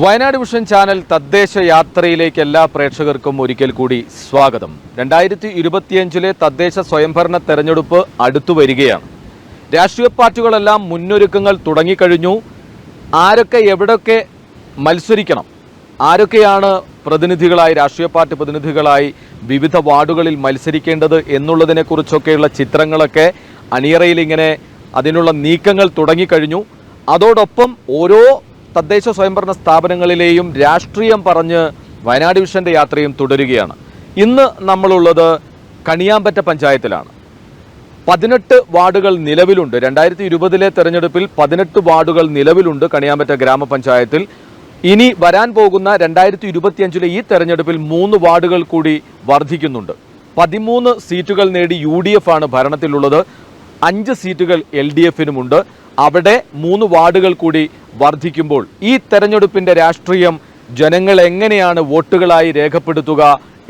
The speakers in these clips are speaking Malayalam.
വയനാട് വിഷൻ ചാനൽ തദ്ദേശ യാത്രയിലേക്ക് എല്ലാ പ്രേക്ഷകർക്കും ഒരിക്കൽ കൂടി സ്വാഗതം. രണ്ടായിരത്തി ഇരുപത്തിയഞ്ചിലെ തദ്ദേശ സ്വയംഭരണ തെരഞ്ഞെടുപ്പ് അടുത്തു വരികയാണ്. രാഷ്ട്രീയ പാർട്ടികളെല്ലാം മുന്നൊരുക്കങ്ങൾ തുടങ്ങിക്കഴിഞ്ഞു. ആരൊക്കെ എവിടൊക്കെ മത്സരിക്കണം? ആരൊക്കെയാണ് പ്രതിനിധികളായി രാഷ്ട്രീയ പാർട്ടി പ്രതിനിധികളായി വിവിധ വാർഡുകളിൽ മത്സരിക്കേണ്ടത് എന്നുള്ളതിനെക്കുറിച്ചൊക്കെയുള്ള ചിത്രങ്ങളൊക്കെ അണിയറയിൽ ഇങ്ങനെ അതിനുള്ള നീക്കങ്ങൾ തുടങ്ങിക്കഴിഞ്ഞു. അതോടൊപ്പം ഓരോ തദ്ദേശ സ്വയംഭരണ സ്ഥാപനങ്ങളിലെയും രാഷ്ട്രീയം പറഞ്ഞ് വയനാട് ഡിവിഷന്റെ യാത്രയും തുടരുകയാണ്. ഇന്ന് നമ്മളുള്ളത് കണിയാമ്പറ്റ പഞ്ചായത്തിലാണ്. പതിനെട്ട് വാർഡുകൾ നിലവിലുണ്ട്. രണ്ടായിരത്തി ഇരുപതിലെ തെരഞ്ഞെടുപ്പിൽ പതിനെട്ട് വാർഡുകൾ നിലവിലുണ്ട് കണിയാമ്പറ്റ ഗ്രാമപഞ്ചായത്തിൽ. ഇനി വരാൻ പോകുന്ന രണ്ടായിരത്തി ഇരുപത്തിയഞ്ചിലെ ഈ തെരഞ്ഞെടുപ്പിൽ മൂന്ന് വാർഡുകൾ കൂടി വർദ്ധിക്കുന്നുണ്ട് പതിമൂന്ന് സീറ്റുകൾ നേടി യു ഡി എഫ് ആണ് ഭരണത്തിലുള്ളത്. അഞ്ച് സീറ്റുകൾ എൽ ഡി എഫിനുമുണ്ട്. അവിടെ മൂന്ന് വാർഡുകൾ കൂടി വർദ്ധിക്കുമ്പോൾ ഈ തെരഞ്ഞെടുപ്പിന്റെ രാഷ്ട്രീയം ജനങ്ങൾ എങ്ങനെയാണ് വോട്ടുകളായി രേഖപ്പെടുത്തുക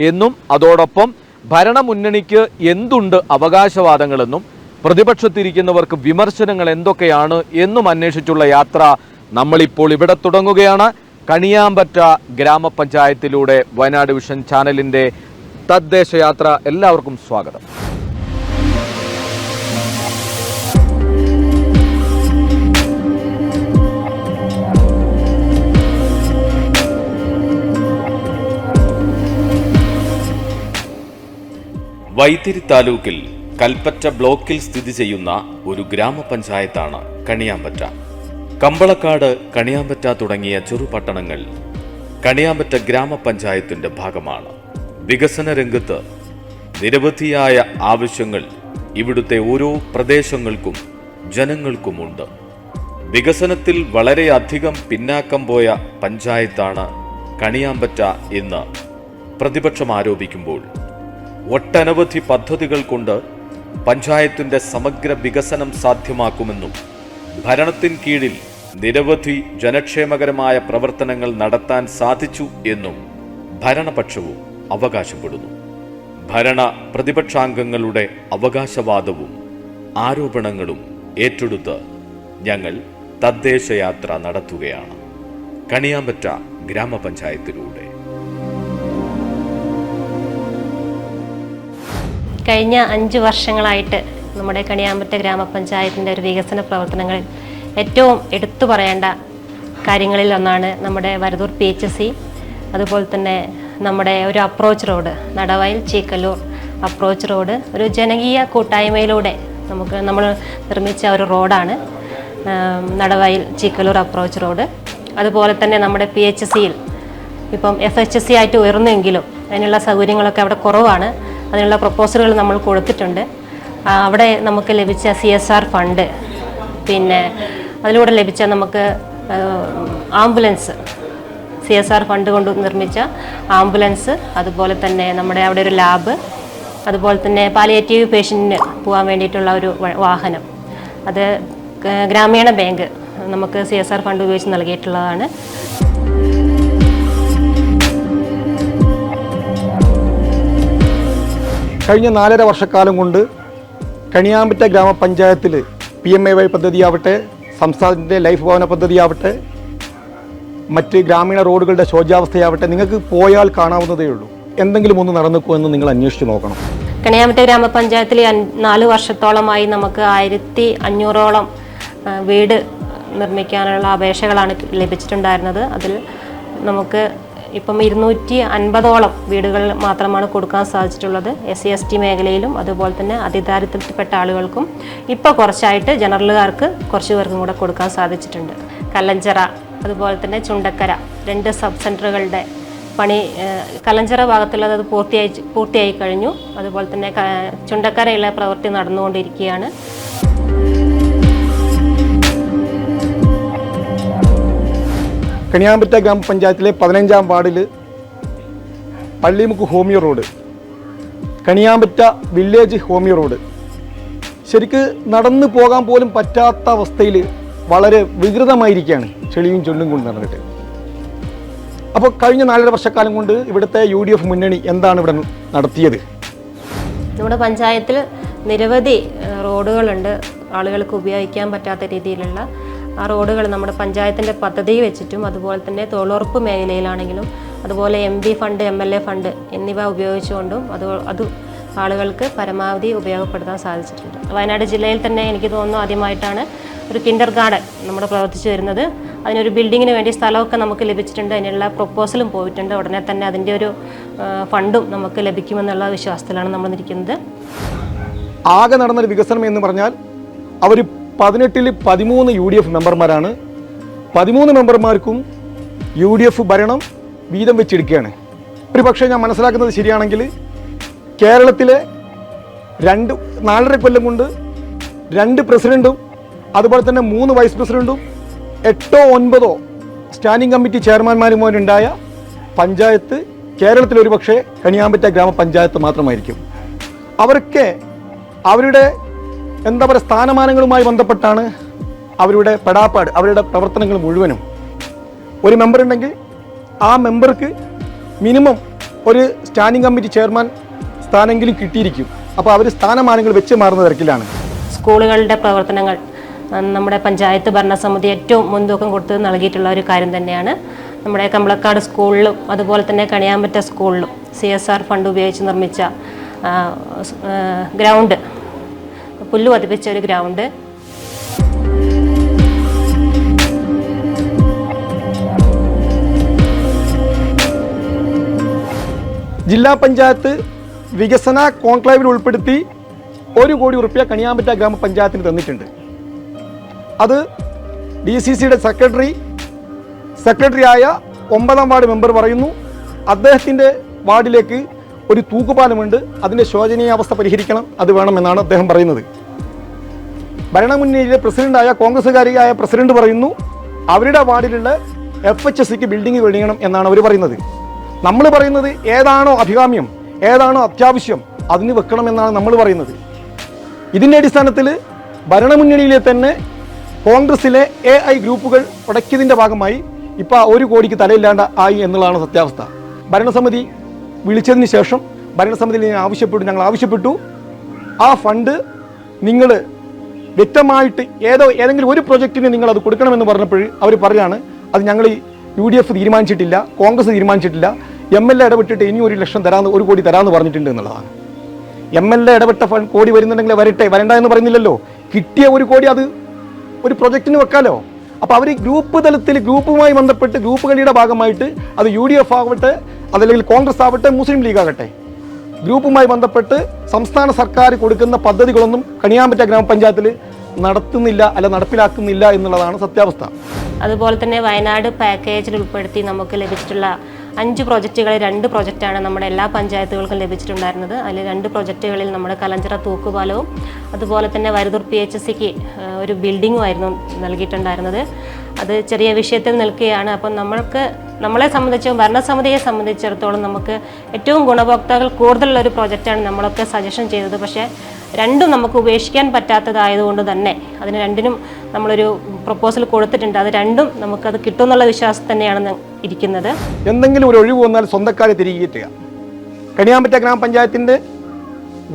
എന്നും അതോടൊപ്പം ഭരണമുന്നണിക്ക് എന്തുണ്ട് അവകാശവാദങ്ങളെന്നും പ്രതിപക്ഷത്തിരിക്കുന്നവർക്ക് വിമർശനങ്ങൾ എന്തൊക്കെയാണ് എന്നും അന്വേഷിച്ചുള്ള യാത്ര നമ്മളിപ്പോൾ ഇവിടെ തുടങ്ങുകയാണ്. കണിയാമ്പറ്റ ഗ്രാമപഞ്ചായത്തിലൂടെ വയനാട് വിഷൻ ചാനലിന്റെ തദ്ദേശയാത്ര എല്ലാവർക്കും സ്വാഗതം. വൈത്തിരി താലൂക്കിൽ കൽപ്പറ്റ ബ്ലോക്കിൽ സ്ഥിതി ചെയ്യുന്ന ഒരു ഗ്രാമപഞ്ചായത്താണ് കണിയാമ്പറ്റ. കമ്പളക്കാട് കണിയാമ്പറ്റ തുടങ്ങിയ ചെറുപട്ടണങ്ങൾ കണിയാമ്പറ്റ ഗ്രാമപഞ്ചായത്തിന്റെ ഭാഗമാണ്. വികസന രംഗത്ത് നിരവധിയായ ആവശ്യങ്ങൾ ഇവിടുത്തെ ഓരോ പ്രദേശങ്ങൾക്കും ജനങ്ങൾക്കുമുണ്ട്. വികസനത്തിൽ വളരെയധികം പിന്നാക്കം പോയ പഞ്ചായത്താണ് കണിയാമ്പറ്റ എന്ന് പ്രതിപക്ഷം ആരോപിക്കുമ്പോൾ ഒട്ടനവധി പദ്ധതികൾ കൊണ്ട് പഞ്ചായത്തിന്റെ സമഗ്ര വികസനം സാധ്യമാക്കുമെന്നും ഭരണത്തിൻ കീഴിൽ നിരവധി ജനക്ഷേമകരമായ പ്രവർത്തനങ്ങൾ നടത്താൻ സാധിച്ചു എന്നും ഭരണപക്ഷവും അവകാശപ്പെടുന്നു. ഭരണ പ്രതിപക്ഷാംഗങ്ങളുടെ അവകാശവാദവും ആരോപണങ്ങളും ഏറ്റെടുത്ത് ഞങ്ങൾ തദ്ദേശയാത്ര നടത്തുകയാണ്. കണിയാമ്പറ്റ ഗ്രാമപഞ്ചായത്തിലൂടെ. കഴിഞ്ഞ അഞ്ച് വർഷങ്ങളായിട്ട് നമ്മുടെ കണിയാമ്പറ്റ ഗ്രാമപഞ്ചായത്തിന്റെ ഒരു വികസന പ്രവർത്തനങ്ങളിൽ ഏറ്റവും എടുത്തു പറയേണ്ട കാര്യങ്ങളിൽ ഒന്നാണ് നമ്മുടെ വരദൂർ പി എച്ച് സി അതുപോലെ തന്നെ നമ്മുടെ ഒരു approach road Nadavayal Cheekkallur approach road ഒരു ജനകീയ കൂട്ടായ്മയിലൂടെ നമുക്ക് നമ്മൾ നിർമ്മിച്ച ഒരു റോഡാണ് നടവയൽ ചീക്കല്ലൂർ അപ്രോച്ച് റോഡ് അതുപോലെ തന്നെ നമ്മുടെ പി എച്ച് സിയിൽ ഇപ്പം എഫ് എച്ച് സി ആയിട്ട് ഉയർന്നെങ്കിലും അതിനുള്ള സൗകര്യങ്ങളൊക്കെ അവിടെ കുറവാണ്. അതിനുള്ള പ്രപ്പോസലുകൾ നമ്മൾ കൊടുത്തിട്ടുണ്ട്. അവിടെ നമുക്ക് ലഭിച്ച സി എസ് ആർ ഫണ്ട് പിന്നെ അതിലൂടെ ലഭിച്ച നമുക്ക് ambulance C S R fund കൊണ്ട് നിർമ്മിച്ച ആംബുലൻസ് അതുപോലെ തന്നെ നമ്മുടെ അവിടെ ഒരു ലാബ് അതുപോലെ തന്നെ പാലിയേറ്റീവ് പേഷ്യന്റിന് പോകാൻ വേണ്ടിയിട്ടുള്ള ഒരു വാഹനം. അത് ഗ്രാമീണ ബാങ്ക് നമുക്ക് സി എസ് ആർ ഫണ്ട് ഉപയോഗിച്ച് നൽകിയിട്ടുള്ളതാണ്. കഴിഞ്ഞ നാലര വർഷക്കാലം കൊണ്ട് കണിയാമ്പറ്റ ഗ്രാമപഞ്ചായത്തിൽ പി എം എ വൈ പദ്ധതിയാവട്ടെ സംസ്ഥാനത്തിന്റെ ലൈഫ് ഭവന പദ്ധതിയാവട്ടെ മറ്റ് ഗ്രാമീണ റോഡുകളുടെ ശോചാവസ്ഥയാവട്ടെ നിങ്ങൾക്ക് പോയാൽ കാണാവുന്നതേ ഉള്ളൂ. എന്തെങ്കിലും ഒന്ന് നടന്നിക്കോ എന്ന് നിങ്ങൾ അന്വേഷിച്ച് നോക്കണം. കണിയാമറ്റ ഗ്രാമപഞ്ചായത്തിൽ നാല് വർഷത്തോളമായി നമുക്ക് ആയിരത്തി അഞ്ഞൂറോളം വീട് നിർമ്മിക്കാനുള്ള അപേക്ഷകളാണ് ലഭിച്ചിട്ടുണ്ടായിരുന്നത്. അതിൽ നമുക്ക് ഇപ്പം ഇരുന്നൂറ്റി അൻപതോളം വീടുകൾ മാത്രമാണ് കൊടുക്കാൻ സാധിച്ചിട്ടുള്ളത് എസ് സി എസ് ടി മേഖലയിലും അതുപോലെ തന്നെ അതിദാരിദ്ര്യത്തിൽപ്പെട്ട ആളുകൾക്കും ഇപ്പോൾ കുറച്ചായിട്ട് ജനറലുകാർക്ക് കുറച്ച് പേർക്കും കൂടെ കൊടുക്കാൻ സാധിച്ചിട്ടുണ്ട്. കല്ലഞ്ചറ അതുപോലെ തന്നെ ചുണ്ടക്കര രണ്ട് സബ് സെന്ററുകളുടെ പണി കലഞ്ചറ ഭാഗത്തുള്ളത് അത് പൂർത്തിയായി പൂർത്തിയായി കഴിഞ്ഞു. അതുപോലെ തന്നെ ചുണ്ടക്കരയിലെ പ്രവൃത്തി നടന്നുകൊണ്ടിരിക്കുകയാണ്. കണിയാമ്പറ്റ ഗ്രാമപഞ്ചായത്തിലെ പതിനഞ്ചാം വാർഡിൽ Pallimukku homeo road Kaniyambetta village homeo road. ശരിക്ക് നടന്നു പോകാൻ പോലും പറ്റാത്ത അവസ്ഥയിൽ വളരെ വികൃതമായിരിക്കുകയാണ് ചെളിയും ചൊല്ലും കൊണ്ട് നടന്നിട്ട്. അപ്പോൾ കഴിഞ്ഞ നാലര വർഷക്കാലം കൊണ്ട് ഇവിടുത്തെ യു ഡി എഫ് മുന്നണി എന്താണ് ഇവിടെ നടത്തിയത്? നമ്മുടെ പഞ്ചായത്തിൽ നിരവധി റോഡുകളുണ്ട് ആളുകൾക്ക് ഉപയോഗിക്കാൻ പറ്റാത്ത രീതിയിലുള്ള ആ റോഡുകൾ നമ്മുടെ പഞ്ചായത്തിന്റെ പദ്ധതി വെച്ചിട്ടും അതുപോലെ തന്നെ തൊഴിലുറപ്പ് മേഖലയിലാണെങ്കിലും അതുപോലെ M P fund M L A fund എന്നിവ ഉപയോഗിച്ചുകൊണ്ടും അത് അത് ആളുകൾക്ക് പരമാവധി ഉപയോഗപ്പെടുത്താൻ സാധിച്ചിട്ടുണ്ട്. വയനാട് ജില്ലയിൽ തന്നെ എനിക്ക് തോന്നുന്നു ആദ്യമായിട്ടാണ് ഒരു കിൻഡർ ഗാർഡൻ നമ്മുടെ പ്രവർത്തിച്ചു വരുന്നത്. അതിനൊരു ബിൽഡിങ്ങിന് വേണ്ടി സ്ഥലമൊക്കെ നമുക്ക് ലഭിച്ചിട്ടുണ്ട്. അതിനുള്ള പ്രൊപ്പോസലും പോയിട്ടുണ്ട്. ഉടനെ തന്നെ അതിന്റെ ഒരു ഫണ്ടും നമുക്ക് ലഭിക്കുമെന്നുള്ള വിശ്വാസത്തിലാണ് നമ്മൾ നിൽക്കുന്നത്. ആകെ നടന്നൊരു വികസനം എന്ന് പറഞ്ഞാൽ അവർ പതിനെട്ടിൽ പതിമൂന്ന് യു ഡി എഫ് മെമ്പർമാരാണ്. പതിമൂന്ന് മെമ്പർമാർക്കും യു ഡി എഫ് ഭരണം വീതം വെച്ചെടുക്കുകയാണ് ഒരു പക്ഷേ ഞാൻ മനസ്സിലാക്കുന്നത് ശരിയാണെങ്കിൽ കേരളത്തിലെ രണ്ട് നാലര കൊല്ലം കൊണ്ട് രണ്ട് പ്രസിഡന്റും അതുപോലെ തന്നെ മൂന്ന് വൈസ് പ്രസിഡന്റും എട്ടോ ഒൻപതോ സ്റ്റാൻഡിംഗ് കമ്മിറ്റി ചെയർമാൻമാരുമാരുണ്ടായ പഞ്ചായത്ത് കേരളത്തിൽ ഒരു പക്ഷേ കണിയാമ്പറ്റ ഗ്രാമപഞ്ചായത്ത് മാത്രമായിരിക്കും. അവർക്ക് അവരുടെ എന്താ പറയുക സ്ഥാനമാനങ്ങളുമായി ബന്ധപ്പെട്ടാണ് അവരുടെ പെടാപ്പാട് അവരുടെ പ്രവർത്തനങ്ങൾ മുഴുവനും. ഒരു മെമ്പർ ഉണ്ടെങ്കിൽ ആ മെമ്പർക്ക് മിനിമം ഒരു സ്റ്റാൻഡിംഗ് കമ്മിറ്റി ചെയർമാൻ സ്ഥാനമെങ്കിലും കിട്ടിയിരിക്കും. അപ്പോൾ അവർ സ്ഥാനമാനങ്ങൾ വെച്ച് മാറുന്ന തിരക്കിലാണ്. സ്കൂളുകളുടെ പ്രവർത്തനങ്ങൾ നമ്മുടെ പഞ്ചായത്ത് ഭരണസമിതി ഏറ്റവും മുൻതൂക്കം കൊടുത്ത് നൽകിയിട്ടുള്ള ഒരു കാര്യം തന്നെയാണ്. നമ്മുടെ കമ്പളക്കാട് സ്കൂളിലും അതുപോലെ തന്നെ കണിയാമ്പറ്റ സ്കൂളിലും സി എസ് ആർ ഫണ്ട് ഉപയോഗിച്ച് നിർമ്മിച്ച ഗ്രൗണ്ട് പുല്ല് പതിപ്പിച്ച ഒരു ഗ്രൗണ്ട്. ജില്ലാ പഞ്ചായത്ത് വികസന കോൺക്ലേവിൽ ഉൾപ്പെടുത്തി ഒരു കോടി ഉറുപ്പ്യ കണിയാമ്പറ്റ ഗ്രാമപഞ്ചായത്തിന് തന്നിട്ടുണ്ട്. അത് ഡി സി സിയുടെ സെക്രട്ടറി സെക്രട്ടറിയായ ഒമ്പതാം വാർഡ് മെമ്പർ പറയുന്നു. അദ്ദേഹത്തിന്റെ വാർഡിലേക്ക് ഒരു തൂക്കുപാലമുണ്ട്. അതിന്റെ ശോചനീയാവസ്ഥ പരിഹരിക്കണം. അത് വേണമെന്നാണ് അദ്ദേഹം പറയുന്നത്. ഭരണമുന്നണിയിലെ പ്രസിഡന്റായ കോൺഗ്രസ്സുകാരിയായ പ്രസിഡന്റ് പറയുന്നു അവരുടെ വാർഡിലുള്ള എഫ് എച്ച് എസ് സിക്ക് ബിൽഡിംഗ് വേണിയണം എന്നാണ് അവർ പറയുന്നത്. നമ്മൾ പറയുന്നത് ഏതാണോ അഭികാമ്യം ഏതാണോ അത്യാവശ്യം അതിന് വെക്കണമെന്നാണ് നമ്മൾ പറയുന്നത്. ഇതിന്റെ അടിസ്ഥാനത്തിൽ ഭരണമുന്നണിയിലെ തന്നെ കോൺഗ്രസിലെ എ ഐ ഗ്രൂപ്പുകൾ ഉടക്കിയതിന്റെ ഭാഗമായി ഇപ്പോൾ ഒരു കോടിക്ക് തലയില്ലാണ്ട് ആയി എന്നുള്ളതാണ് സത്യാവസ്ഥ. ഭരണസമിതി വിളിച്ചതിന് ശേഷം ഭരണസമിതിയിൽ ഞാൻ ആവശ്യപ്പെട്ടു ഞങ്ങൾ ആവശ്യപ്പെട്ടു. ആ ഫണ്ട് നിങ്ങൾ വ്യക്തമായിട്ട് ഏതോ ഏതെങ്കിലും ഒരു പ്രൊജക്റ്റിന് നിങ്ങൾ അത് കൊടുക്കണമെന്ന് പറഞ്ഞപ്പോൾ അവർ പറയാണ് അത് ഞങ്ങൾ യു ഡി എഫ് തീരുമാനിച്ചിട്ടില്ല കോൺഗ്രസ് തീരുമാനിച്ചിട്ടില്ല എം എൽ എ ഇടപെട്ടിട്ട് ഇനി ഒരു ലക്ഷം തരാമെന്ന് ഒരു കോടി തരാമെന്ന് പറഞ്ഞിട്ടുണ്ട് എന്നുള്ളതാണ്. എം എൽ എ ഇടപെട്ട കോടി വരുന്നുണ്ടെങ്കിൽ വരട്ടെ വരണ്ട എന്ന് പറയുന്നില്ലല്ലോ. കിട്ടിയ ഒരു കോടി അത് ഒരു പ്രൊജക്റ്റിന് വെക്കാലോ? അപ്പോൾ അവർ ഗ്രൂപ്പ് തലത്തിൽ ഗ്രൂപ്പുമായി ബന്ധപ്പെട്ട് ഗ്രൂപ്പ് കളിയുടെ ഭാഗമായിട്ട് അത് യു ഡി എഫ് ആവട്ടെ അതല്ലെങ്കിൽ കോൺഗ്രസ് ആവട്ടെ മുസ്ലിം ലീഗ് ആകട്ടെ. ഗ്രൂപ്പുമായി ബന്ധപ്പെട്ട് സംസ്ഥാന സർക്കാർ കൊടുക്കുന്ന പദ്ധതികളൊന്നും കണിയാമ്പറ്റ ഗ്രാമപഞ്ചായത്തിൽ നടത്തുന്നില്ല അല്ല നടപ്പിലാക്കുന്നില്ല എന്നുള്ളതാണ് സത്യാവസ്ഥ. അതുപോലെ തന്നെ വയനാട് പാക്കേജിൽ ഉൾപ്പെടുത്തി നമുക്ക് ലഭിച്ചിട്ടുള്ള അഞ്ച് പ്രൊജക്റ്റുകളിൽ രണ്ട് പ്രോജക്റ്റാണ് നമ്മുടെ എല്ലാ പഞ്ചായത്തുകൾക്കും ലഭിച്ചിട്ടുണ്ടായിരുന്നത്. അതിൽ രണ്ട് പ്രോജക്റ്റുകളിൽ നമ്മുടെ കലഞ്ചിറ തൂക്കുപാലവും അതുപോലെ തന്നെ വരുതൂർ പി എച്ച് എസ് സിക്ക് ഒരു ബിൽഡിങ്ങും ആയിരുന്നു നൽകിയിട്ടുണ്ടായിരുന്നത്. അത് ചെറിയ വിഷയത്തിൽ നിൽക്കുകയാണ്. അപ്പം നമ്മൾക്ക് നമ്മളെ സംബന്ധിച്ചും ഭരണസമിതിയെ സംബന്ധിച്ചിടത്തോളം നമുക്ക് ഏറ്റവും ഗുണഭോക്താക്കൾ കൂടുതലുള്ള ഒരു പ്രൊജക്റ്റാണ് നമ്മളൊക്കെ സജഷൻ ചെയ്തത്. പക്ഷേ രണ്ടും നമുക്ക് ഉപേക്ഷിക്കാൻ പറ്റാത്തതായതുകൊണ്ട് തന്നെ അതിന് രണ്ടിനും നമ്മളൊരു പ്രപ്പോസൽ കൊടുത്തിട്ടുണ്ട്. അത് രണ്ടും നമുക്കത് കിട്ടുമെന്നുള്ള വിശ്വാസം തന്നെയാണ് ഇരിക്കുന്നത്. എന്തെങ്കിലും ഒരു ഒഴിവ് വന്നാൽ സ്വന്തക്കാരെ തിരികെ കിട്ടുക. കണിയാമ്പറ്റ ഗ്രാമപഞ്ചായത്തിന്റെ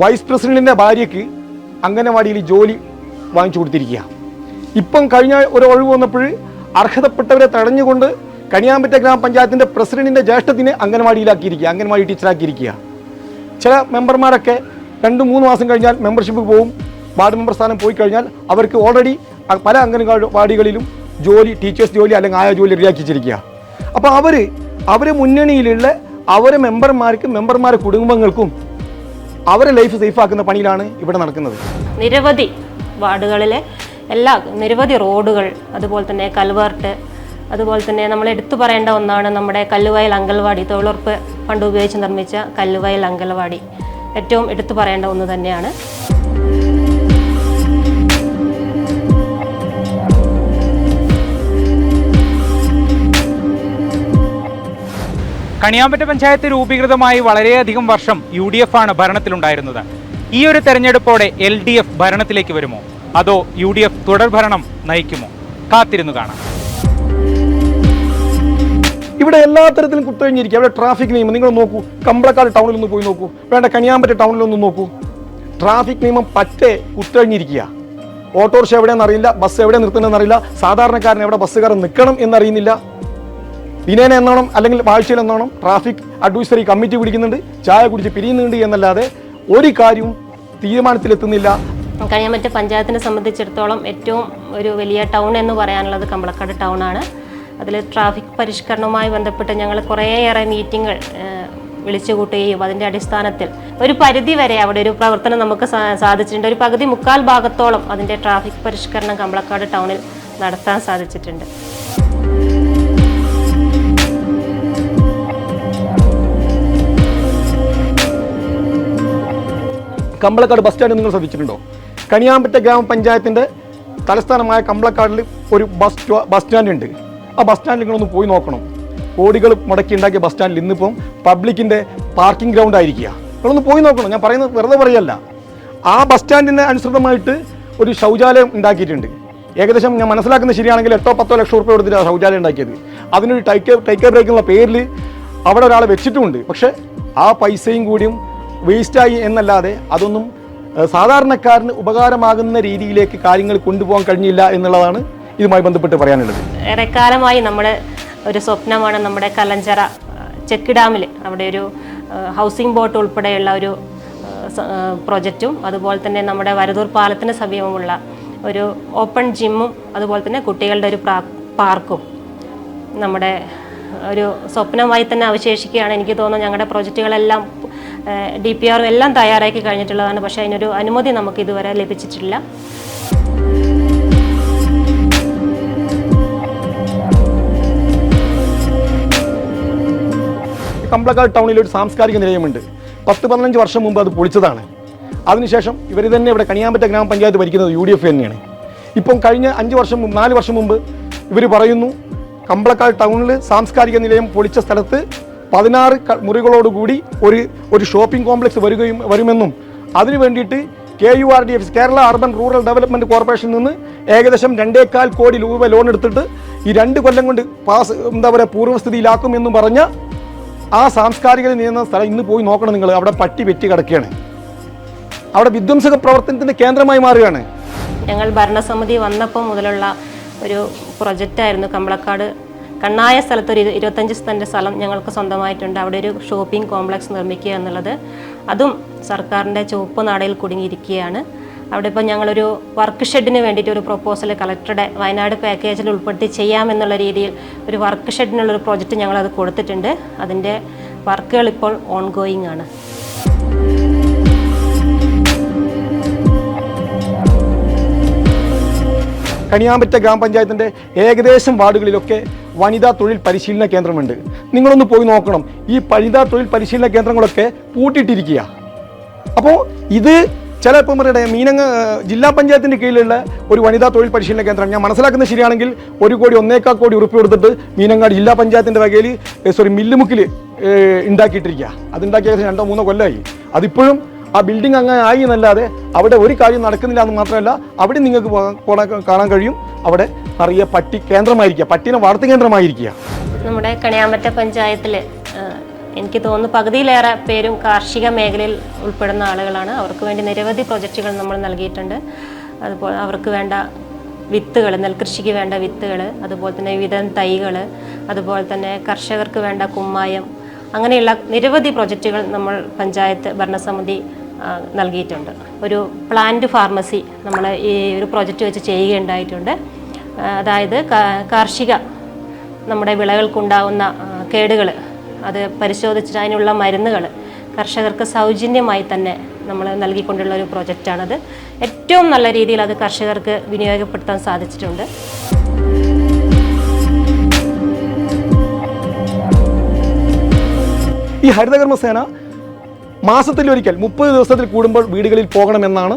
വൈസ് പ്രസിഡന്റിന്റെ ഭാര്യയ്ക്ക് അംഗനവാടിയിൽ ജോലി വാങ്ങിച്ചു കൊടുത്തിരിക്കുക. ഇപ്പം കഴിഞ്ഞ ഒരു ഒഴിവ് വന്നപ്പോൾ അർഹതപ്പെട്ടവരെ തടഞ്ഞുകൊണ്ട് കണിയാമ്പറ്റ ഗ്രാമപഞ്ചായത്തിന്റെ പ്രസിഡന്റിന്റെ ജ്യേഷ്ഠത്തിനെ അംഗനവാടിയിലാക്കിയിരിക്കുക അംഗനവാടി ടീച്ചറാക്കിയിരിക്കുക. ചില മെമ്പർമാരൊക്കെ രണ്ട് മൂന്ന് മാസം കഴിഞ്ഞാൽ മെമ്പർഷിപ്പ് പോവും. വാർഡ് മെമ്പർ സ്ഥാനം പോയി കഴിഞ്ഞാൽ അവർക്ക് ഓൾറെഡി പല അംഗൻവാടികളിലും ജോലി ടീച്ചേഴ്സ് ജോലി അല്ലെങ്കിൽ ആയ ജോലി റെഡിയാക്കിച്ചിരിക്കുക. അപ്പോൾ അവർ അവർ മുന്നണിയിലുള്ള അവരെ മെമ്പർമാർക്കും മെമ്പർമാരുടെ കുടുംബങ്ങൾക്കും അവരെ ലൈഫ് സേഫാക്കുന്ന പണിയിലാണ് ഇവിടെ നടക്കുന്നത്. നിരവധി വാർഡുകളിലെ എല്ലാ നിരവധി റോഡുകൾ അതുപോലെ തന്നെ കൽവേർട്ട് അതുപോലെ തന്നെ നമ്മൾ എടുത്തു പറയേണ്ട ഒന്നാണ് നമ്മുടെ കല്ലുവയൽ അങ്കൽവാടി തൊഴിലുറപ്പ് ഫണ്ട് ഉപയോഗിച്ച് നിർമ്മിച്ച കല്ലുവയൽ അങ്കൽവാടി. ഏറ്റവും എടുത്തു പറയേണ്ട ഒന്ന് തന്നെയാണ്. കണിയാമ്പറ്റ പഞ്ചായത്ത് രൂപീകൃതമായി വളരെയധികം വർഷം യു ഡി എഫ് ആണ് ഭരണത്തിലുണ്ടായിരുന്നത്. ഈ ഒരു തെരഞ്ഞെടുപ്പോടെ എൽ ഡി എഫ് ഭരണത്തിലേക്ക് വരുമോ? അതോ യു ഡി എഫ് തുടർഭരണം നയിക്കുമോ? കാത്തിരുന്നു കാണാം. ഇവിടെ എല്ലാ തരത്തിലും കുത്തഴിഞ്ഞിരിക്കുക. അവിടെ ട്രാഫിക് നിയമം. നിങ്ങൾ നോക്കൂ. കമ്പളക്കാട് ടൗണിൽ ഒന്ന് പോയി നോക്കൂ. വേണ്ട കണിയാമ്പറ്റ ടൗണിൽ ഒന്ന് നോക്കൂ. ട്രാഫിക് നിയമം പറ്റേ കുത്തഴിഞ്ഞിരിക്കുക. ഓട്ടോറിക്ഷ എവിടെയെന്നറിയില്ല ബസ് എവിടെ നിർത്തണമെന്നറിയില്ല സാധാരണക്കാരൻ എവിടെ ബസ്സുകാരൻ നിൽക്കണം എന്നറിയുന്നില്ല. ദിനേന എന്നോണം അല്ലെങ്കിൽ ആഴ്ചയിൽ എന്നോണം ട്രാഫിക് അഡ്വൈസറി കമ്മിറ്റി പിടിക്കുന്നുണ്ട് ചായ കുടിച്ച് പിരിയുന്നുണ്ട് എന്നല്ലാതെ ഒരു കാര്യവും തീരുമാനത്തിലെത്തുന്നില്ല. കഴിയാൻ കഴിയാമറ്റ പഞ്ചായത്തിനെ സംബന്ധിച്ചിടത്തോളം ഏറ്റവും ഒരു വലിയ ടൗൺ എന്ന് പറയാനുള്ളത് കമ്പളക്കാട് ടൗൺ ആണ്. അതിൽ ട്രാഫിക് പരിഷ്കരണവുമായി ബന്ധപ്പെട്ട് ഞങ്ങൾ കുറേയേറെ മീറ്റിങ്ങുകൾ വിളിച്ചു കൂട്ടുകയും അതിന്റെ അടിസ്ഥാനത്തിൽ ഒരു പരിധി വരെ അവിടെ ഒരു പ്രവർത്തനം നമുക്ക് സാധിച്ചിട്ടുണ്ട്. ഒരു പകുതി മുക്കാൽ ഭാഗത്തോളം അതിന്റെ ട്രാഫിക് പരിഷ്കരണം കമ്പളക്കാട് ടൗണിൽ നടത്താൻ സാധിച്ചിട്ടുണ്ട്. കമ്പളക്കാട് ബസ് സ്റ്റാൻഡ് നിങ്ങൾ ശ്രദ്ധിച്ചിട്ടുണ്ടോ? കണിയാമ്പറ്റ ഗ്രാമപഞ്ചായത്തിന്റെ തലസ്ഥാനമായ കമ്പളക്കാടിൽ ഒരു ബസ് ബസ് സ്റ്റാൻഡ് ഉണ്ട്. ആ ബസ് സ്റ്റാൻഡിൽ നിങ്ങളൊന്ന് പോയി നോക്കണം. കോടികൾ മുടക്കി ഉണ്ടാക്കിയ ബസ് സ്റ്റാൻഡിൽ ഇന്നിപ്പം പബ്ലിക്കിന്റെ പാർക്കിംഗ് ഗ്രൗണ്ട് ആയിരിക്കുക. നിങ്ങളൊന്ന് പോയി നോക്കണം. ഞാൻ പറയുന്നത് വെറുതെ പറയല്ല. ആ ബസ് സ്റ്റാൻഡിന് അനുസൃതമായിട്ട് ഒരു ശൗചാലയം ഉണ്ടാക്കിയിട്ടുണ്ട്. ഏകദേശം ഞാൻ മനസ്സിലാക്കുന്നത് ശരിയാണെങ്കിൽ എട്ടോ പത്തോ ലക്ഷം റുപ്യ കൊടുത്തിട്ട് ശൗചാലയം ഉണ്ടാക്കിയത്. അതിനൊരു ടൈക്കർ ടൈക്കർ ബ്രേക്ക് എന്നുള്ള പേരിൽ അവിടെ ഒരാളെ വെച്ചിട്ടുമുണ്ട്. പക്ഷേ ആ പൈസയും കൂടിയും വേസ്റ്റായി എന്നല്ലാതെ അതൊന്നും സാധാരണക്കാരന് ഉപകാരമാകുന്ന രീതിയിലേക്ക് കാര്യങ്ങൾ കൊണ്ടുപോകാൻ കഴിഞ്ഞില്ല എന്നുള്ളതാണ് ഇതുമായി ബന്ധപ്പെട്ട് പറയാനുള്ളത്. ഏറെക്കാലമായി നമ്മുടെ ഒരു സ്വപ്നമാണ് നമ്മുടെ കലഞ്ചറ ചെക്ക് ഡാമിൽ അവിടെ ഒരു ഹൗസിംഗ് ബോട്ട് ഉൾപ്പെടെയുള്ള ഒരു പ്രൊജക്റ്റും അതുപോലെ തന്നെ നമ്മുടെ വരദൂർ പാലത്തിന് സമീപമുള്ള ഒരു ഓപ്പൺ ജിമ്മും അതുപോലെ തന്നെ കുട്ടികളുടെ ഒരു പാർക്കും നമ്മുടെ ഒരു സ്വപ്നമായി തന്നെ അവശേഷിക്കുകയാണ്. എനിക്ക് തോന്നുന്നത് ഞങ്ങളുടെ പ്രൊജക്റ്റുകളെല്ലാം ഡി പി ആറും എല്ലാം തയ്യാറാക്കി കഴിഞ്ഞിട്ടുള്ളതാണ്. പക്ഷേ അതിനൊരു അനുമതി നമുക്ക് ഇതുവരെ ലഭിച്ചിട്ടില്ല. കമ്പളക്കാട് ടൗണിൽ ഒരു സാംസ്കാരിക നിലയമുണ്ട്. പത്ത് പതിനഞ്ച് വർഷം മുമ്പ് അത് പൊളിച്ചതാണ്. അതിനുശേഷം ഇവർ തന്നെ ഇവിടെ കണിയാമ്പറ്റ ഗ്രാമപഞ്ചായത്ത് ഭരിക്കുന്നത് യു ഡി എഫ് തന്നെയാണ്. ഇപ്പം കഴിഞ്ഞ അഞ്ച് വർഷം മുമ്പ് നാല് വർഷം മുമ്പ് ഇവർ പറയുന്നു കമ്പളക്കാട് ടൗണിൽ സാംസ്കാരിക നിലയം പൊളിച്ച സ്ഥലത്ത് പതിനാറ് മുറികളോടുകൂടി ഒരു ഒരു ഷോപ്പിംഗ് കോംപ്ലക്സ് വരികയും വരുമെന്നും അതിനു വേണ്ടിയിട്ട് K U R D F Kerala urban rural development കോർപ്പറേഷനിൽ നിന്ന് ഏകദേശം രണ്ടേകാൽ കോടി രൂപ ലോൺ എടുത്തിട്ട് ഈ രണ്ട് കൊല്ലം കൊണ്ട് പാസ് എന്താ പറയുക പൂർവസ്ഥിതിയിലാക്കും എന്ന് പറഞ്ഞ ആ സാംസ്കാരിക നിയന്ത്രണ സ്ഥലം ഇന്ന് പോയി നോക്കണം നിങ്ങൾ. അവിടെ പട്ടി വെറ്റി കിടക്കുകയാണ്. അവിടെ വിധ്വംസക പ്രവർത്തനത്തിന്റെ കേന്ദ്രമായി മാറുകയാണ്. ഞങ്ങൾ ഭരണസമിതി വന്നപ്പോൾ മുതലുള്ള ഒരു പ്രൊജക്റ്റായിരുന്നു കമ്പളക്കാട് കണ്ണായ സ്ഥലത്ത് ഒരു ഇരു- ഇരുപത്തഞ്ച് സെന്റ് സ്ഥലം ഞങ്ങൾക്ക് സ്വന്തമായിട്ടുണ്ട്. അവിടെ ഒരു ഷോപ്പിംഗ് കോംപ്ലക്സ് നിർമ്മിക്കുക എന്നുള്ളത്. അതും സർക്കാരിന്റെ ചുവപ്പ് നാടയിൽ കുടുങ്ങിയിരിക്കുകയാണ്. അവിടെ ഇപ്പോൾ ഞങ്ങളൊരു വർക്ക് ഷെഡിന് വേണ്ടിയിട്ട് ഒരു പ്രൊപ്പോസൽ കളക്ടറുടെ വയനാട് പാക്കേജിൽ ഉൾപ്പെടുത്തി ചെയ്യാമെന്നുള്ള രീതിയിൽ ഒരു വർക്ക് ഷെഡിനുള്ളൊരു പ്രോജക്റ്റ് ഞങ്ങളത് കൊടുത്തിട്ടുണ്ട്. അതിന്റെ വർക്കുകൾ ഇപ്പോൾ ഓൺഗോയിങ് ആണ്. കണിയാമ്പറ്റ ഗ്രാമപഞ്ചായത്തിന്റെ ഏകദേശം വാർഡുകളിലൊക്കെ വനിതാ തൊഴിൽ പരിശീലന കേന്ദ്രമുണ്ട്. നിങ്ങളൊന്ന് പോയി നോക്കണം. ഈ വനിതാ തൊഴിൽ പരിശീലന കേന്ദ്രങ്ങളൊക്കെ പൂട്ടിയിട്ടിരിക്കുക. അപ്പോൾ ഇത് ചില ഇപ്പം പറയട്ടെ മീനങ്ങ ജില്ലാ പഞ്ചായത്തിന്റെ കീഴിലുള്ള ഒരു വനിതാ തൊഴിൽ പരിശീലന കേന്ദ്രം. ഞാൻ മനസ്സിലാക്കുന്നത് ശരിയാണെങ്കിൽ ഒരു കോടി ഒന്നേക്കാൾ കോടി ഉറുപ്പ് കൊടുത്തിട്ട് മീനങ്ങാട് ജില്ലാ പഞ്ചായത്തിന്റെ വകയിൽ സോറി മില്ലുമുക്കിൽ ഉണ്ടാക്കിയിട്ടിരിക്കുക. അതുണ്ടാക്കിയ രണ്ടോ മൂന്നോ കൊല്ലമായി അതിപ്പോഴും ആ ബിൽഡിംഗ് അങ്ങനെ ആയി എന്നല്ലാതെ അവിടെ ഒരു കാര്യം നടക്കുന്നില്ല എന്ന് മാത്രമല്ല അവിടെ നിങ്ങൾക്ക് കാണാൻ കഴിയും. അവിടെ നിറയെ പട്ടി കേന്ദ്രമായിരിക്കുക. പട്ടിനെ വളർത്തു കേന്ദ്രമായിരിക്കുക. നമ്മുടെ കണിയാമ്പറ്റ പഞ്ചായത്തിൽ എനിക്ക് തോന്നുന്നു പകുതിയിലേറെ പേരും കാർഷിക മേഖലയിൽ ഉൾപ്പെടുന്ന ആളുകളാണ്. അവർക്ക് വേണ്ടി നിരവധി പ്രൊജക്റ്റുകൾ നമ്മൾ നൽകിയിട്ടുണ്ട്. അതുപോലെ അവർക്ക് വേണ്ട വിത്തുകൾ നെൽകൃഷിക്ക് വേണ്ട വിത്തുകൾ അതുപോലെ തന്നെ വിവിധ തൈകൾ അതുപോലെ തന്നെ കർഷകർക്ക് വേണ്ട കുമ്മായം അങ്ങനെയുള്ള നിരവധി പ്രൊജക്റ്റുകൾ നമ്മൾ പഞ്ചായത്ത് ഭരണസമിതി നൽകിയിട്ടുണ്ട്. ഒരു പ്ലാന്റ് ഫാർമസി നമ്മൾ ഈ ഒരു പ്രോജക്റ്റ് വെച്ച് ചെയ്യുകയുണ്ടായിട്ടുണ്ട്. അതായത് കാർഷിക നമ്മുടെ വിളകൾക്കുണ്ടാവുന്ന കേടുകൾ അത് പരിശോധിച്ച് അതിനുള്ള മരുന്നുകൾ കർഷകർക്ക് സൗജന്യമായി തന്നെ നമ്മൾ നൽകിക്കൊണ്ടുള്ള ഒരു പ്രൊജക്റ്റാണത് ഏറ്റവും നല്ല രീതിയിൽ അത് കർഷകർക്ക് വിനിയോഗപ്പെടുത്താൻ സാധിച്ചിട്ടുണ്ട്. ഈ ഹരിതകർമ്മസേന മാസത്തിലൊരിക്കൽ മുപ്പത് ദിവസത്തിൽ കൂടുമ്പോൾ വീടുകളിൽ പോകണമെന്നാണ്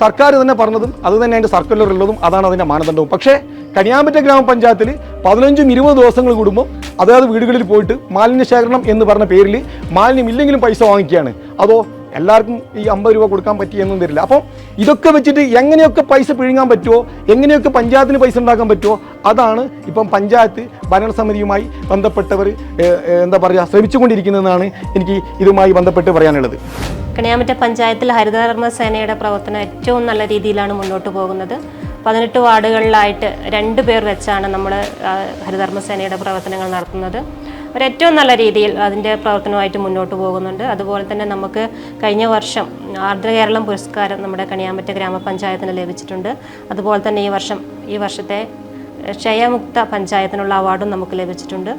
സർക്കാർ തന്നെ പറഞ്ഞതും അത് തന്നെ അതിന്റെ സർക്കുലർ ഉള്ളതും അതാണ് അതിന്റെ മാനദണ്ഡവും. പക്ഷേ കനിയാമ്പറ്റ ഗ്രാമപഞ്ചായത്തിൽ പതിനഞ്ചും ഇരുപത് ദിവസങ്ങൾ കൂടുമ്പോൾ അതായത് വീടുകളിൽ പോയിട്ട് മാലിന്യ ശേഖരണം എന്ന് പറഞ്ഞ പേരിൽ മാലിന്യം ഇല്ലെങ്കിലും പൈസ വാങ്ങിക്കുകയാണ്. അതോ എല്ലാവർക്കും ഈ അമ്പത് രൂപ കൊടുക്കാൻ പറ്റിയെന്നും തരില്ല അപ്പോൾ ഇതൊക്കെ വെച്ചിട്ട് എങ്ങനെയൊക്കെ പൈസ പിഴുങ്ങാൻ പറ്റുമോ എങ്ങനെയൊക്കെ പഞ്ചായത്തിന് പൈസ ഉണ്ടാക്കാൻ പറ്റുമോ അതാണ് ഇപ്പം പഞ്ചായത്ത് ഭരണസമിതിയുമായി ബന്ധപ്പെട്ടവർ എന്താ പറയുക ശ്രമിച്ചുകൊണ്ടിരിക്കുന്നതെന്നാണ് എനിക്ക് ഇതുമായി ബന്ധപ്പെട്ട് പറയാനുള്ളത്. കണിയാമറ്റ പഞ്ചായത്തിൽ ഹരിതകർമ്മ സേനയുടെ പ്രവർത്തനം ഏറ്റവും നല്ല രീതിയിലാണ് മുന്നോട്ട് പോകുന്നത്. പതിനെട്ട് വാർഡുകളിലായിട്ട് രണ്ട് പേർ വെച്ചാണ് നമ്മൾ ഹരിതകർമ്മ സേനയുടെ പ്രവർത്തനങ്ങൾ നടത്തുന്നത്. ഒരു ഏറ്റവും നല്ല രീതിയിൽ അതിന്റെ പ്രവർത്തനമായിട്ട് മുന്നോട്ട് പോകുന്നുണ്ട്. അതുപോലെ തന്നെ നമുക്ക് കഴിഞ്ഞ വർഷം ആർദ്ര കേരളം പുരസ്കാരം നമ്മുടെ കണിയാമറ്റ ഗ്രാമപഞ്ചായത്തിന് ലഭിച്ചിട്ടുണ്ട്. അതുപോലെ തന്നെ ഈ വർഷം ഈ വർഷത്തെ ക്ഷയമുക്ത പഞ്ചായത്തിനുള്ള അവാർഡും നമുക്ക് ലഭിച്ചിട്ടുണ്ട്.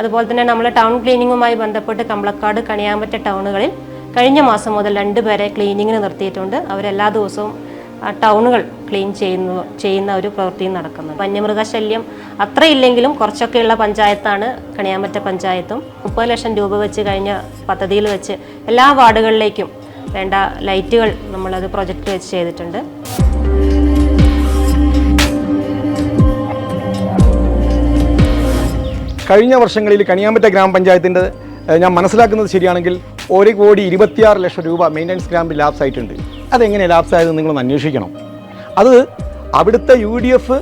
അതുപോലെ തന്നെ നമ്മൾ ടൗൺ ക്ലീനിങ്ങുമായി ബന്ധപ്പെട്ട് കമ്പളക്കാട് കണിയാമ്പറ്റ ടൗണുകളിൽ കഴിഞ്ഞ മാസം മുതൽ രണ്ടുപേരെ ക്ലീനിങ്ങിന് നിർത്തിയിട്ടുണ്ട്. അവരെല്ലാ ദിവസവും ടൗണുകൾ ക്ലീൻ ചെയ്യുന്നു ചെയ്യുന്ന ഒരു പ്രവൃത്തിയും നടക്കുന്നു വന്യമൃഗശല്യം അത്രയില്ലെങ്കിലും കുറച്ചൊക്കെയുള്ള പഞ്ചായത്താണ് കണിയാമറ്റ പഞ്ചായത്തും. മുപ്പത് ലക്ഷം രൂപ വെച്ച് കഴിഞ്ഞ പദ്ധതിയിൽ വെച്ച് എല്ലാ വാർഡുകളിലേക്കും വേണ്ട ലൈറ്റുകൾ നമ്മളത് പ്രൊജക്റ്റ് വെച്ച് ചെയ്തിട്ടുണ്ട്. കഴിഞ്ഞ വർഷങ്ങളിൽ കണിയാമ്പറ്റ ഗ്രാമപഞ്ചായത്തിന്റെ ഞാൻ മനസ്സിലാക്കുന്നത് ശരിയാണെങ്കിൽ ഒരു കോടി ഇരുപത്തിയാറ് ലക്ഷം രൂപ മെയിന്റനൻസ് ഗ്രാമ്പിൽ ലാപ്സ് ആയിട്ടുണ്ട്. അതെങ്ങനെ ലാപ്സ് ആയതെന്ന് നിങ്ങളൊന്ന് അന്വേഷിക്കണം. അത് അവിടുത്തെ യു ഡി എഫ്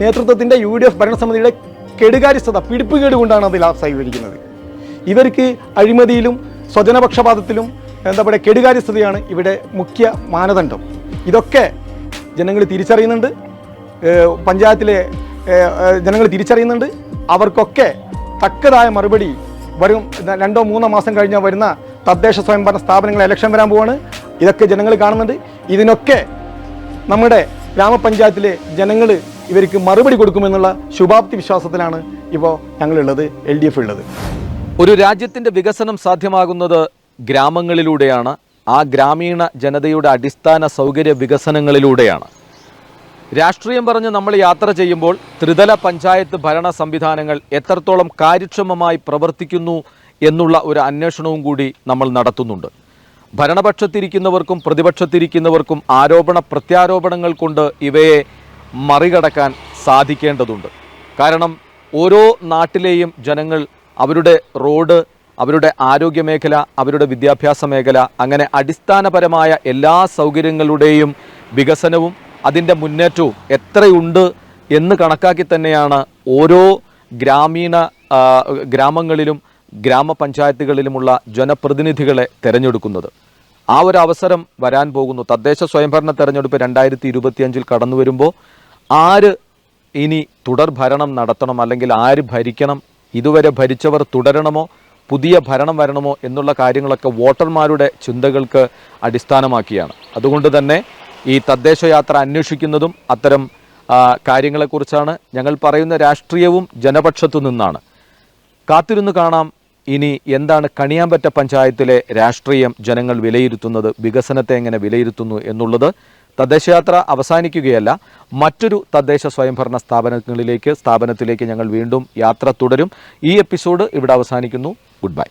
നേതൃത്വത്തിന്റെ യു ഡി എഫ് ഭരണസമിതിയുടെ കെടുകാര്യസ്ഥത പിടിപ്പുകേട് കൊണ്ടാണ് അത് ലാപ്സ് ആയിരിക്കുന്നത് ഇവർക്ക് അഴിമതിയിലും സ്വജനപക്ഷപാതത്തിലും എന്താ പറയുക കെടുകാര്യസ്ഥതയാണ് ഇവിടെ മുഖ്യ മാനദണ്ഡം. ഇതൊക്കെ ജനങ്ങൾ തിരിച്ചറിയുന്നുണ്ട്. പഞ്ചായത്തിലെ ജനങ്ങൾ തിരിച്ചറിയുന്നുണ്ട്. അവർക്കൊക്കെ തക്കതായ മറുപടി വരും രണ്ടോ മൂന്നോ മാസം കഴിഞ്ഞാൽ വരുന്ന തദ്ദേശ സ്വയംഭരണ സ്ഥാപനങ്ങൾ ഇലക്ഷൻ വരാൻ പോവാണ്. ഇതൊക്കെ ജനങ്ങൾ കാണുന്നുണ്ട്. ഇതിനൊക്കെ നമ്മുടെ ഗ്രാമപഞ്ചായത്തിലെ ജനങ്ങൾ ഇവർക്ക് മറുപടി കൊടുക്കുമെന്നുള്ള ശുഭാപ്തി വിശ്വാസത്തിലാണ് ഇപ്പോൾ ഞങ്ങളുള്ളത് എൽ ഡി എഫ് ഉള്ളത്. ഒരു രാജ്യത്തിന്റെ വികസനം സാധ്യമാകുന്നത് ഗ്രാമങ്ങളിലൂടെയാണ്. ആ ഗ്രാമീണ ജനതയുടെ അടിസ്ഥാന സൗകര്യ വികസനങ്ങളിലൂടെയാണ്. രാഷ്ട്രീയം പറഞ്ഞ് നമ്മൾ യാത്ര ചെയ്യുമ്പോൾ ത്രിതല പഞ്ചായത്ത് ഭരണ സംവിധാനങ്ങൾ എത്രത്തോളം കാര്യക്ഷമമായി പ്രവർത്തിക്കുന്നു എന്നുള്ള ഒരു അന്വേഷണവും കൂടി നമ്മൾ നടത്തുന്നുണ്ട്. ഭരണപക്ഷത്തിരിക്കുന്നവർക്കും പ്രതിപക്ഷത്തിരിക്കുന്നവർക്കും ആരോപണ പ്രത്യാരോപണങ്ങൾ കൊണ്ട് ഇവയെ മറികടക്കാൻ സാധിക്കേണ്ടതുണ്ട്. കാരണം ഓരോ നാട്ടിലെയും ജനങ്ങൾ അവരുടെ റോഡ് അവരുടെ ആരോഗ്യ മേഖല അവരുടെ വിദ്യാഭ്യാസ മേഖല അങ്ങനെ അടിസ്ഥാനപരമായ എല്ലാ സൗകര്യങ്ങളുടെയും വികസനവും അതിന്റെ മുന്നേറ്റവും എത്രയുണ്ട് എന്ന് കണക്കാക്കി തന്നെയാണ് ഓരോ ഗ്രാമീണ ഗ്രാമങ്ങളിലും ഗ്രാമപഞ്ചായത്തുകളിലുമുള്ള ജനപ്രതിനിധികളെ തെരഞ്ഞെടുക്കുന്നത്. ആ ഒരു അവസരം വരാൻ പോകുന്നു. തദ്ദേശ സ്വയംഭരണ തെരഞ്ഞെടുപ്പ് രണ്ടായിരത്തി ഇരുപത്തിയഞ്ചിൽ കടന്നു വരുമ്പോൾ ആര് ഇനി തുടർ ഭരണം നടത്തണം അല്ലെങ്കിൽ ആര് ഭരിക്കണം ഇതുവരെ ഭരിച്ചവർ തുടരണമോ പുതിയ ഭരണം വരണമോ എന്നുള്ള കാര്യങ്ങളൊക്കെ വോട്ടർമാരുടെ ചിന്തകൾക്ക് അടിസ്ഥാനമാക്കിയാണ്. അതുകൊണ്ട് തന്നെ ഈ തദ്ദേശ യാത്ര അന്വേഷിക്കുന്നതും അത്തരം കാര്യങ്ങളെക്കുറിച്ചാണ് ഞങ്ങൾ പറയുന്ന രാഷ്ട്രീയവും ജനപക്ഷത്തു നിന്നാണ്. കാത്തിരുന്ന് കാണാം ഇനി എന്താണ് കണിയാമ്പറ്റ പഞ്ചായത്തിലെ രാഷ്ട്രീയം ജനങ്ങൾ വിലയിരുത്തുന്നത് വികസനത്തെ എങ്ങനെ വിലയിരുത്തുന്നു എന്നുള്ളത് തദ്ദേശയാത്ര അവസാനിക്കുകയല്ല മറ്റൊരു തദ്ദേശ സ്വയംഭരണ സ്ഥാപനങ്ങളിലേക്ക് സ്ഥാപനത്തിലേക്ക് ഞങ്ങൾ വീണ്ടും യാത്ര തുടരും. ഈ എപ്പിസോഡ് ഇവിടെ അവസാനിക്കുന്നു. Good bye.